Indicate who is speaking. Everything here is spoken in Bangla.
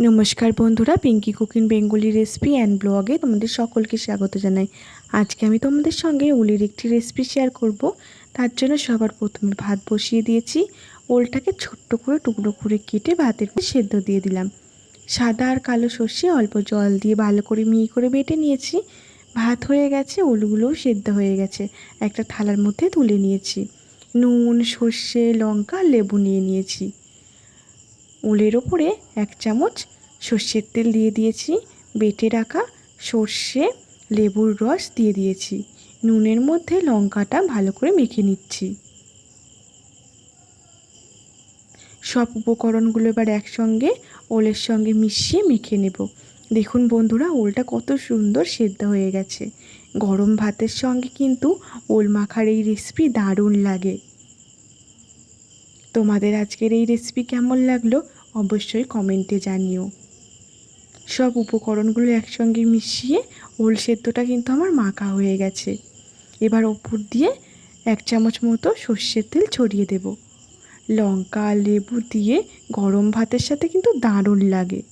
Speaker 1: নমস্কার বন্ধুরা Pinki cooking Bengali recipe and ব্লগে তোমাদের সকলকে স্বাগত জানাই। আজকে আমি তোমাদের সঙ্গে উলের একটি রেসিপি শেয়ার করব। তার জন্য সবার প্রথমে ভাত বসিয়ে দিয়েছি। ওলটাকে ছোট্ট করে টুকরো করে কেটে ভাতের সেদ্ধ দিয়ে দিলাম। সাদা আর কালো সর্ষে অল্প জল দিয়ে ভালো করে মিহি করে বেটে নিয়েছি। ভাত হয়ে গেছে ওলগুলোও সেদ্ধ হয়ে গেছে। একটা থালার মধ্যে তুলে নিয়েছি। নুন, সর্ষে, লঙ্কা, লেবু নিয়ে নিয়েছি। উলের ওপরে এক চামচ সর্ষের তেল দিয়ে দিয়েছি, বেটে রাখা সর্ষে, লেবুর রস দিয়ে দিয়েছি, নুনের মধ্যে লঙ্কাটা ভালো করে মেখে নিচ্ছি। সব উপকরণগুলো এবার একসঙ্গে ওলের সঙ্গে মিশিয়ে মেখে নেব। দেখুন বন্ধুরা, ওলটা কত সুন্দর সেদ্ধ হয়ে গেছে। গরম ভাতের সঙ্গে কিন্তু ওল মাখার এই রেসিপি দারুণ লাগে। তোমাদের আজকের এই রেসিপি কেমন লাগল অবশ্যই কমেন্টে জানিও। সব উপকরণগুলো একসঙ্গে মিশিয়ে ওল সেদ্ধটা কিন্তু আমার মাখা হয়ে গেছে। এবার ওপর দিয়ে এক চামচ মতো সর্ষের তেল ছড়িয়ে দেব। লঙ্কা, লেবু দিয়ে গরম ভাতের সাথে কিন্তু দারুণ লাগে।